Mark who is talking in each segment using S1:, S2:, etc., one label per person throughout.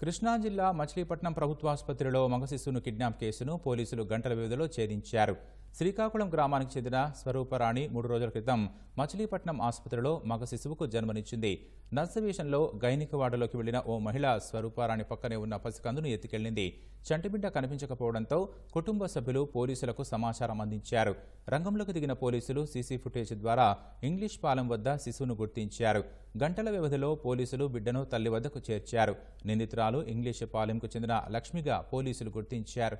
S1: కృష్ణా జిల్లా మచిలీపట్నం ప్రభుత్వ ఆసుపత్రిలో మగ శిశువును కిడ్నాప్ కేసును పోలీసులు గంటల వ్యవధిలో ఛేదించారు. శ్రీకాకుళం గ్రామానికి చెందిన స్వరూపరాణి మూడు రోజుల క్రితం మచిలీపట్నం ఆసుపత్రిలో మగ శిశువుకు జన్మనిచ్చింది. నర్సవేషన్లో గైనిక వార్డులోకి వెళ్ళిన ఓ మహిళ స్వరూపారాణి పక్కనే ఉన్న పసికందును ఎత్తుకెళ్ళింది చంటిబిడ్డ కనిపించకపోవడంతో కుటుంబ సభ్యులు పోలీసులకు సమాచారం అందించారు. రంగంలోకి దిగిన పోలీసులు సీసీ ఫుటేజ్ ద్వారా ఇంగ్లీష్ పాలెం వద్ద శిశువును గుర్తించారు. గంటల వ్యవధిలో పోలీసులు బిడ్డను తల్లి వద్దకు చేర్చారు. నిందితురాలు ఇంగ్లీష్ పాలెంకు చెందిన లక్ష్మిగా పోలీసులు గుర్తించారు.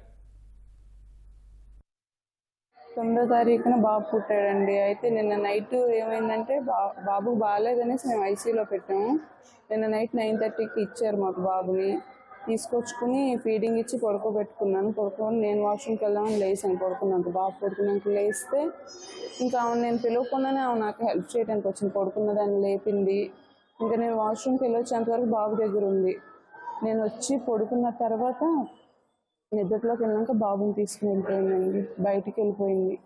S2: తొమ్మిదో తారీఖున బాబు పుట్టాడండి. అయితే నిన్న నైట్ ఏమైందంటే బా బాబుకు బాగాలేదనేసి మేము ఐసీలో పెట్టాము. నిన్న నైట్ నైన్ థర్టీకి ఇచ్చారు మాకు బాబుని. తీసుకొచ్చుకుని ఫీడింగ్ ఇచ్చి పడుకోబెట్టుకున్నాను. పడుకొని నేను వాష్రూమ్కి వెళ్దామని లేసాను పడుకున్నాక బాబు పడుకున్నాక లేస్తే ఇంకా ఆమె నేను పిలవకుండానే ఆమె నాకు హెల్ప్ చేయడానికి వచ్చింది. పడుకున్న దాన్ని లేపింది. ఇంకా నేను వాష్రూమ్కి వెళ్ళొచ్చేంతవరకు బాబు దగ్గర ఉంది. నేను వచ్చి పడుకున్న తర్వాత నిద్రలోకి వెళ్ళాక బాబుని తీసుకుని వెళ్ళిపోయిందండి. బయటికి వెళ్ళిపోయింది.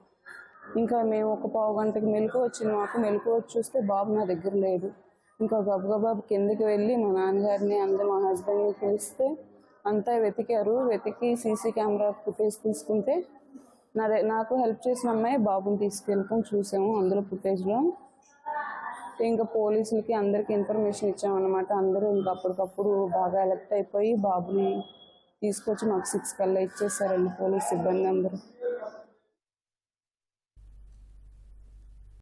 S2: ఇంకా మేము ఒక పావు గంటకి మెలకు వచ్చింది మాకు మెలకు వచ్చి చూస్తే బాబు నా దగ్గర లేదు ఇంకా గబగబా కిందకి వెళ్ళి మా నాన్నగారిని అందరూ మా హస్బెండ్ని పిలిస్తే అంతా వెతికారు. వెతికి సీసీ కెమెరా ఫుటేజ్ తీసుకుంటే నా నాకు హెల్ప్ చేసిన అమ్మాయి బాబుని తీసుకెళ్ళిపోయి చూసాము అందులో ఫుటేజ్లో ఇంకా పోలీసులకి అందరికీ ఇన్ఫర్మేషన్ ఇచ్చామన్నమాట. అందరూ ఇంకా అప్పటికప్పుడు బాగా ఎలక్ట్ అయిపోయి బాబుని తీసుకొచ్చి మాకు సిక్స్ కల్లా ఇచ్చేసారండి పోలీస్ సిబ్బంది అందరూ.